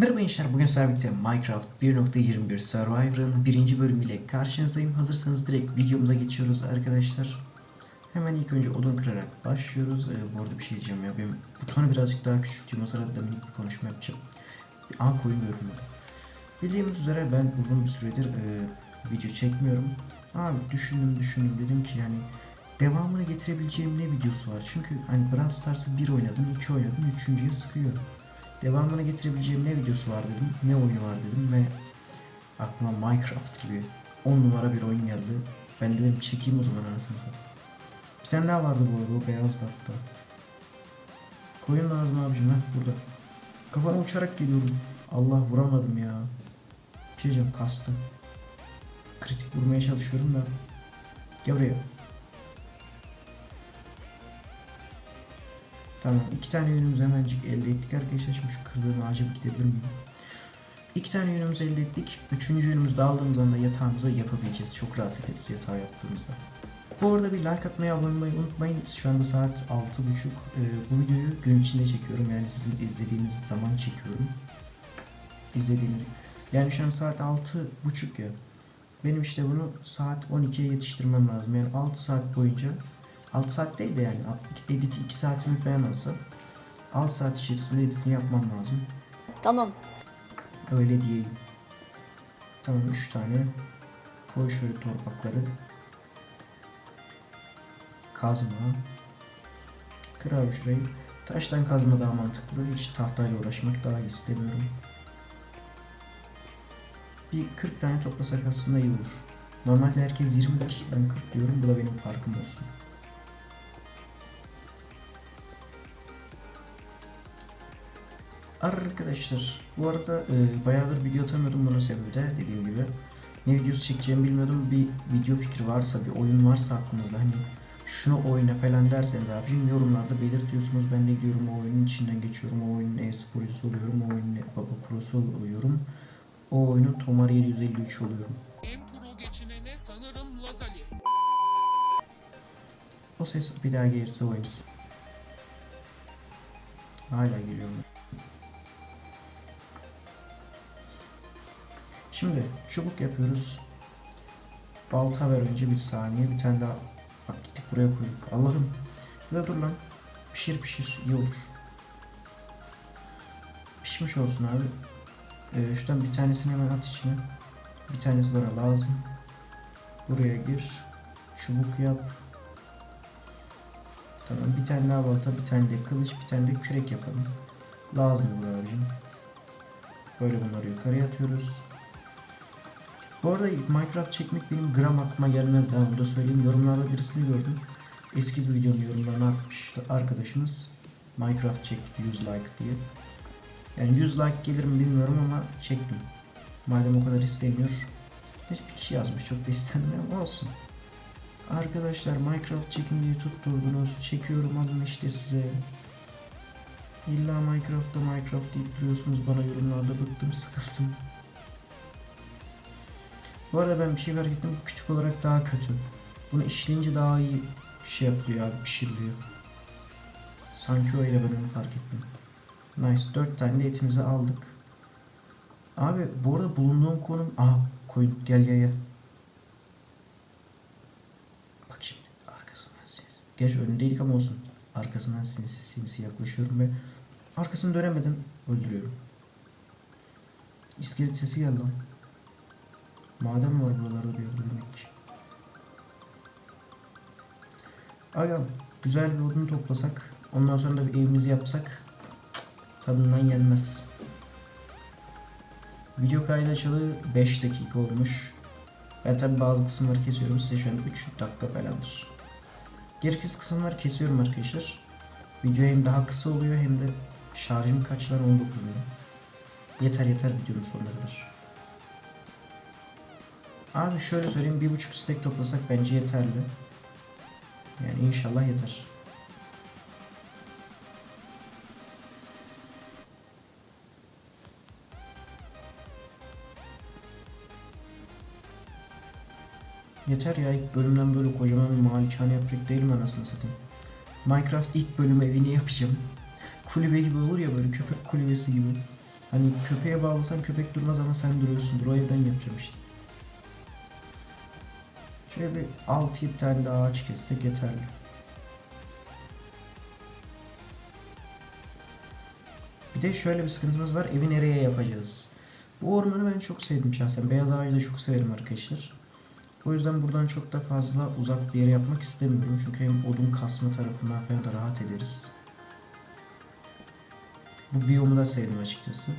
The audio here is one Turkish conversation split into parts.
Merhaba gençler, bugün sizlerle birlikte Minecraft 1.21 Survivor'ın birinci bölümüyle karşınızdayım. Hazırsanız direkt videomuza geçiyoruz arkadaşlar. Hemen ilk önce odun kırarak başlıyoruz. Ee, bu arada bir şey diyeceğim ya, benim butonu birazcık daha küçülttüm. O sırada da minik bir konuşma yapacağım. Aa koyun. Bildiğimiz üzere ben uzun bir süredir e, video çekmiyorum. Abi düşündüm düşündüm dedim ki yani devamını getirebileceğim ne videosu var? Çünkü hani Brawl Stars'ı bir oynadım, iki oynadım, üçüncüye sıkıyor. Devamını getirebileceğim ne videosu var dedim, ne oyunu var dedim ve aklıma Minecraft gibi 10 numara bir oyun geldi. Ben dedim çekeyim o zaman anasını satayım. Bir tane daha vardı bu arada, o beyazdı hatta. Koyun lazım abicim ha burada. Kafama uçarak geliyorum. Allah vuramadım ya. Bir şey kastı. Kritik vurmaya çalışıyorum da. Gel buraya. Tamam iki tane yünümüzü hemencik elde ettik arkadaşlar. Şimdi şu kırdığım ağaca bir gidebilir miyim? İki tane yünümüzü elde ettik. Üçüncü yünümüzü de aldığımız anda yatağımıza yapabileceğiz. Çok rahat ederiz yatağı yaptığımızda. Bu arada bir like atmayı, abone olmayı unutmayın. Şu anda saat 6.30. Ee, bu videoyu gün içinde çekiyorum. Yani sizin izlediğiniz zaman çekiyorum. İzlediğiniz... Yani şu an saat 6.30 ya. Benim işte bunu saat 12'ye yetiştirmem lazım. Yani 6 saat boyunca 6 saat değil de yani editi 2 saatimi falan alsa 6 saat içerisinde editini yapmam lazım. Tamam. Öyle diyeyim. Tamam 3 tane koy şöyle torpakları. Kazma. Kır abi şurayı. Taştan kazma daha mantıklı. Hiç tahtayla uğraşmak daha istemiyorum. Bir 40 tane toplasak aslında iyi olur. Normalde herkes 20 der. Ben 40 diyorum. Bu da benim farkım olsun. Arkadaşlar bu arada e, bayağıdır video atamıyordum bunun sebebi de dediğim gibi. Ne videosu çekeceğimi bilmiyordum. Bir video fikri varsa bir oyun varsa aklınızda hani şunu oyna falan derseniz abicim yorumlarda belirtiyorsunuz. Ben de gidiyorum o oyunun içinden geçiyorum. O oyunun e-sporcusu oluyorum. O oyunun baba prosu oluyorum. O oyunun Tomar 753 oluyorum. En pro geçinene sanırım Lazali. o ses bir daha gelirse oynasın hala geliyor mu? Şimdi çubuk yapıyoruz. Balta ver önce bir saniye. Bir tane daha bak gittik buraya koyduk. Allah'ım. Bir de dur lan. Pişir pişir. iyi olur. Pişmiş olsun abi. Ee, şuradan bir tanesini hemen at içine. Bir tanesi bana lazım. Buraya gir. Çubuk yap. Tamam bir tane daha balta, bir tane de kılıç, bir tane de kürek yapalım. Lazım bu abicim. Böyle bunları yukarıya atıyoruz. Bu arada Minecraft çekmek benim gram aklıma gelmez. Ben burada söyleyeyim. Yorumlarda birisini gördüm. Eski bir videonun yorumlarını atmış arkadaşımız. Minecraft çekti 100 like diye. Yani 100 like gelir mi bilmiyorum ama çektim. Madem o kadar isteniyor. Hiçbir kişi yazmış. Çok da istenmiyor ama olsun. Arkadaşlar Minecraft çekin diye tutturdunuz. Çekiyorum alın işte size. İlla Minecraft'ta Minecraft deyip duruyorsunuz bana yorumlarda bıktım sıkıldım. Bu arada ben bir şey fark ettim. Küçük olarak daha kötü. Bunu işleyince daha iyi şey yapılıyor abi pişiriliyor. Sanki öyle ben fark ettim. Nice. 4 tane de etimizi aldık. Abi bu arada bulunduğum konum... Aha koyun gel gel gel. Bak şimdi arkasından sinsi. Geç önündeydik ama olsun. Arkasından sinsi sinsi yaklaşıyorum ve arkasını dönemeden öldürüyorum. İskelet sesi geldi lan. Maden var buralarda bir yerde demek ki. Agam güzel bir odun toplasak ondan sonra da bir evimizi yapsak tadından yenmez. Video kaydı açalı 5 dakika olmuş. Ben tabi bazı kısımları kesiyorum size şu an 3 dakika falandır. Gereksiz kısımları kesiyorum arkadaşlar. Video hem daha kısa oluyor hem de şarjım kaç lan 19 mu? Yeter yeter videonun sonuna kadar. Abi şöyle söyleyeyim bir buçuk stek toplasak bence yeterli. Yani inşallah yeter. Yeter ya ilk bölümden böyle kocaman bir malikane yapacak değil mi anasını satayım. Minecraft ilk bölüm evini yapacağım. Kulübe gibi olur ya böyle köpek kulübesi gibi. Hani köpeğe bağlasan köpek durmaz ama sen duruyorsundur. O evden yapacağım işte. Şöyle bir 6-7 tane daha ağaç kessek yeterli. Bir de şöyle bir sıkıntımız var. Evi nereye yapacağız? Bu ormanı ben çok sevdim şahsen. Beyaz ağacı da çok severim arkadaşlar. O yüzden buradan çok da fazla uzak bir yere yapmak istemiyorum. Çünkü hem odun kasma tarafından falan da rahat ederiz. Bu biyomu da sevdim açıkçası.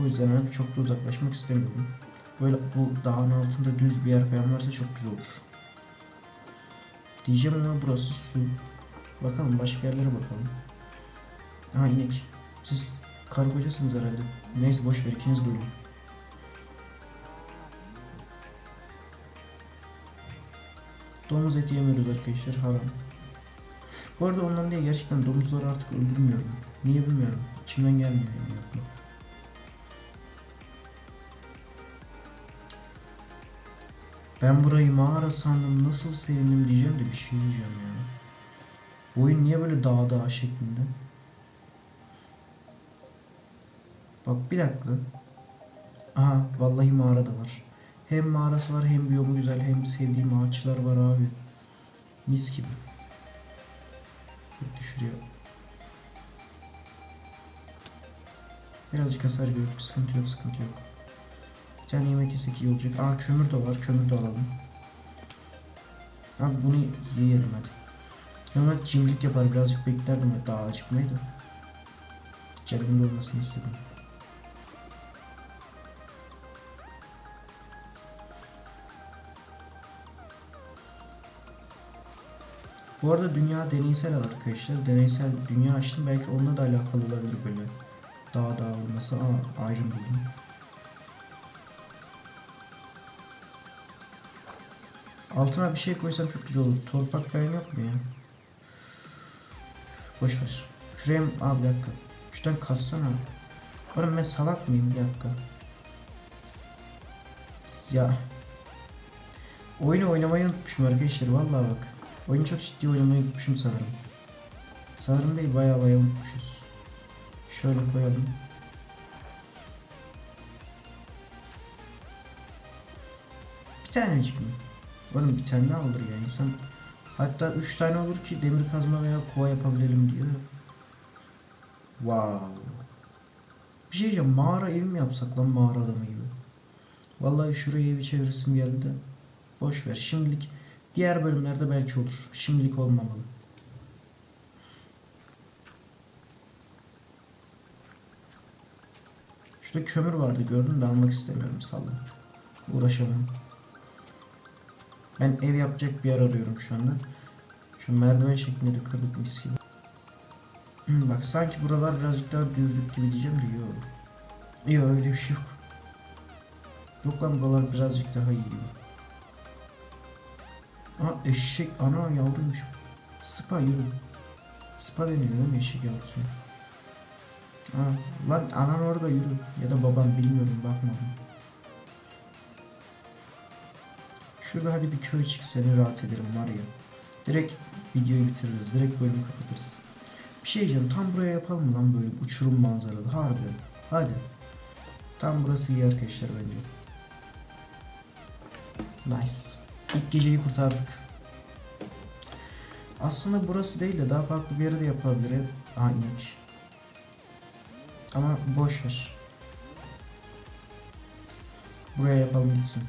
O yüzden hani çok da uzaklaşmak istemiyorum. Böyle bu dağın altında düz bir yer falan varsa çok güzel olur. Diyeceğim ama burası su. Bakalım başka yerlere bakalım. Ha inek. Siz karı kocasınız herhalde. Neyse boş ver ikiniz de. Domuz eti yemiyoruz arkadaşlar haram. Bu arada ondan değil gerçekten domuzları artık öldürmüyorum. Niye bilmiyorum. İçimden gelmiyor yani yapmak. Ben burayı mağara sandım nasıl sevindim diyeceğim de bir şey diyeceğim yani. Oyun niye böyle dağ dağ şeklinde? Bak bir dakika. Aha vallahi mağara da var. Hem mağarası var hem biyomu güzel hem sevdiğim ağaçlar var abi. Mis gibi. Şuraya. Birazcık hasar gördük. Sıkıntı yok sıkıntı yok. Tane yemek yesek iyi olacak. Aa kömür de var. Kömür de alalım. Abi bunu yiyelim hadi. Normalde cimrilik yapar. Birazcık beklerdim daha acıkmayı da. Cebimde olmasını istedim. Bu arada dünya deneysel arkadaşlar. Deneysel dünya açtım. Belki onunla da alakalı olabilir böyle. Dağ dağ olması. Aa ayrım buldum. Altına bir şey koysam çok güzel olur. Torpak falan yok mu ya? Boş ver. Mı? Aa bir dakika. Şuradan kassana. Oğlum ben salak mıyım? Bir dakika. Ya. Oyunu oynamayı unutmuşum arkadaşlar. Vallahi bak. Oyunu çok ciddi oynamayı unutmuşum sanırım. Sanırım değil baya baya unutmuşuz. Şöyle koyalım. Bir tanecik mi? Oğlum bir tane daha olur ya insan. Hatta üç tane olur ki demir kazma veya kova yapabilelim diyor. Wow. Bir şey diyeceğim mağara evi mi yapsak lan mağara adamı gibi. Vallahi şuraya evi çeviresim geldi de. Boş ver şimdilik diğer bölümlerde belki olur. Şimdilik olmamalı. Şurada kömür vardı gördüm de almak istemiyorum salla. Uğraşamam. Ben ev yapacak bir yer arıyorum şu anda. Şu merdiven şeklinde de kırdık mis gibi. Hmm, bak sanki buralar birazcık daha düzlük gibi diyeceğim de yok. Yok öyle bir şey yok. Yok lan buralar birazcık daha iyi gibi. Aa eşek ana yavruymuş. Spa yürü. Spa deniyor değil mi eşek yavrusuna? Aa, lan anan orada yürü. Ya da babam bilmiyorum bakmadım. Şurada hadi bir köy çık seni rahat ederim var ya. Direkt videoyu bitiririz. Direkt bölümü kapatırız. Bir şey diyeceğim. Tam buraya yapalım mı lan böyle uçurum manzaralı? Harbi. Hadi. Tam burası iyi arkadaşlar bence. Nice. İlk geceyi kurtardık. Aslında burası değil de daha farklı bir yere de yapılabilir. Aa inek. Ama boş ver. Buraya yapalım gitsin.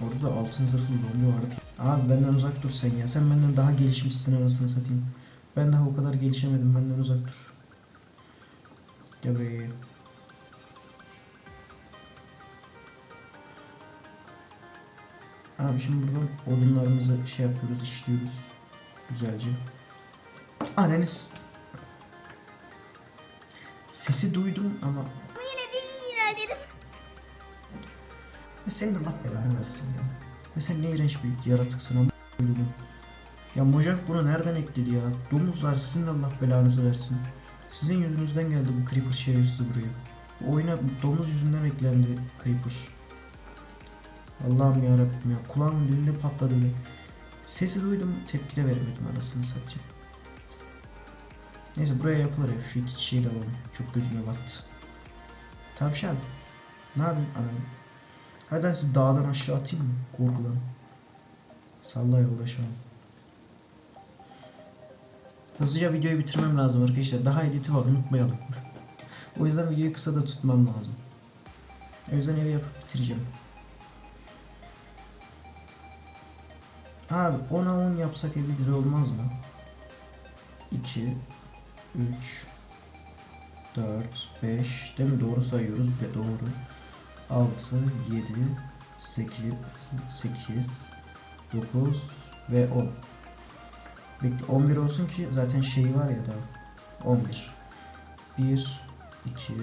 Orada da altın zırhlı zombi vardı. Abi benden uzak dur sen ya. Sen benden daha gelişmişsin anasını satayım. Ben daha o kadar gelişemedim. Benden uzak dur. Buraya. Abi şimdi buradan odunlarımızı şey yapıyoruz, işliyoruz. Güzelce. Anneniz. Sesi duydum ama Ya senin Allah belanı versin ya. Ya sen ne iğrenç bir yaratıksın ama. Ya Mojang bunu nereden ekledi ya? Domuzlar sizin de Allah belanızı versin. Sizin yüzünüzden geldi bu Creeper şerefsiz buraya. Bu oyuna domuz yüzünden eklendi Creeper. Allah'ım ya Rabbim ya. Kulağımın dilinde patladı öyle. Sesi duydum tepki de veremedim anasını satayım. Neyse buraya yapılır ya. Şu iki çiçeği de alalım. Çok gözüme battı. Tavşan. Ne yapayım anam? Hadi ben sizi dağdan aşağı atayım mı? Korkudan. Sallaya uğraşamam. Hızlıca videoyu bitirmem lazım arkadaşlar. Daha editi var unutmayalım. o yüzden videoyu kısa da tutmam lazım. O yüzden evi yapıp bitireceğim. Abi 10'a 10 yapsak evi güzel olmaz mı? 2 3 4 5 değil mi? Doğru sayıyoruz doğru. 6 7 8 8 9 ve 10. Bekle 11 olsun ki zaten şeyi var ya daha. 11. 1 2 3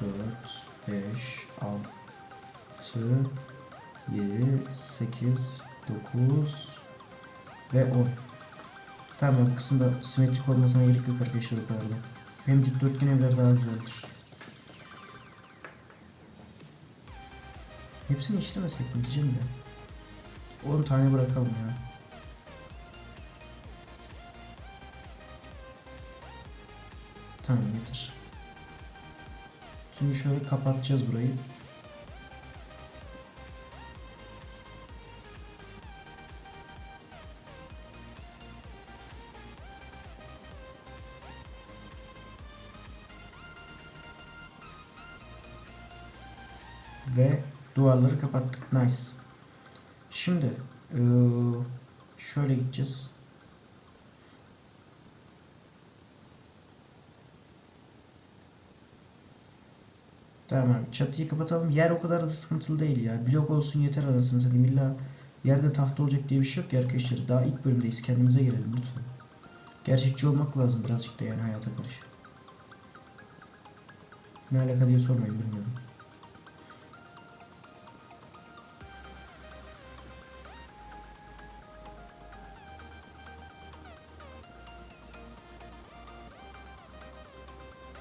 4 5 6 7 8 9 ve 10. Tamam bu kısımda simetrik olmasına gerek yok arkadaşlar o kadar da. Hem dikdörtgen evler daha güzeldir. Hepsini işlemesek mi diyeceğim de. 10 tane bırakalım ya. Tamam yeter. Şimdi şöyle kapatacağız burayı. Duvarları kapattık. Nice. Şimdi şöyle gideceğiz. Tamam çatıyı kapatalım. Yer o kadar da sıkıntılı değil ya. Blok olsun yeter arasını satayım. İlla yerde tahta olacak diye bir şey yok ya arkadaşlar. Daha ilk bölümdeyiz. Kendimize gelelim lütfen. Gerçekçi olmak lazım birazcık da yani hayata karşı. Ne alaka diye sormayın bilmiyorum.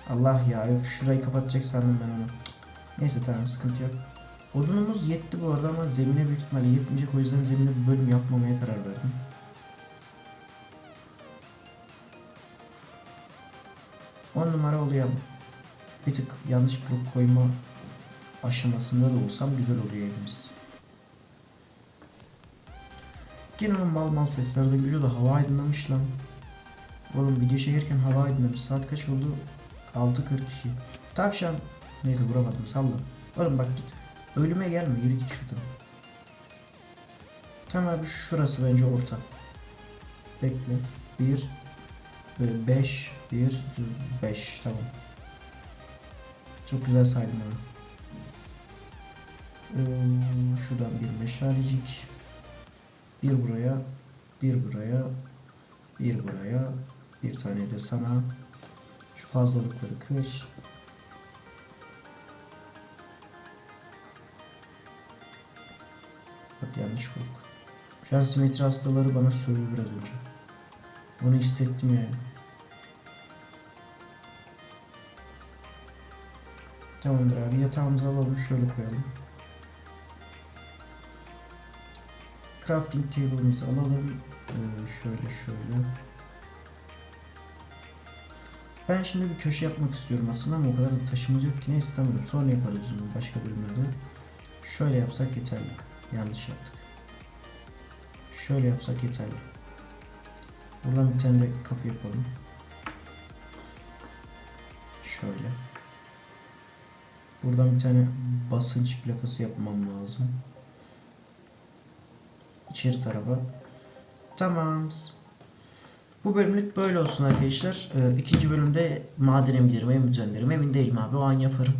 Allah ya öf şurayı kapatacak sandım ben onu. Neyse tamam sıkıntı yok. Odunumuz yetti bu arada ama zemine büyük ihtimalle yetmeyecek o yüzden zemine bir bölüm yapmamaya karar verdim. On numara oluyor ama. Bir tık yanlış blok koyma aşamasında da olsam güzel oluyor evimiz. Gene o mal mal sesler de geliyor da hava aydınlamış lan. Oğlum video çekirken hava aydınlamış. Saat kaç oldu? 6.42. Tavşan. Neyse vuramadım salla. Oğlum bak git. Ölüme gelme yürü git şuradan. Tamam abi şurası bence orta. Bekle. 1 5 1 5 tamam. Çok güzel saydım onu. Ee, şuradan bir meşalecik. Bir buraya, bir buraya, bir buraya, bir tane de sana. Fazlalıkları kır. Bak yanlış koyduk. Şu an simetri hastaları bana söylüyor biraz önce. Onu hissettim yani. Tamamdır abi yatağımızı alalım şöyle koyalım. Crafting table'ımızı alalım. Ee, şöyle şöyle. Ben şimdi bir köşe yapmak istiyorum aslında ama o kadar da taşımız yok ki. Neyse tamam sonra yaparız bunu başka bölümlerde. Şöyle yapsak yeterli. Yanlış yaptık. Şöyle yapsak yeterli. Buradan bir tane de kapı yapalım. Şöyle. Buradan bir tane basınç plakası yapmam lazım. İçeri tarafa. Tamam. Bu bölümlük böyle olsun arkadaşlar. Ee, ikinci bölümde madene mi giderim, mi düzenlerim emin değilim abi o an yaparım.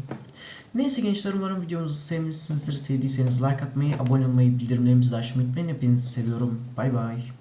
Neyse gençler umarım videomuzu sevmişsinizdir. Sevdiyseniz like atmayı, abone olmayı, bildirimlerimizi açmayı unutmayın. Hepinizi seviyorum. Bay bay.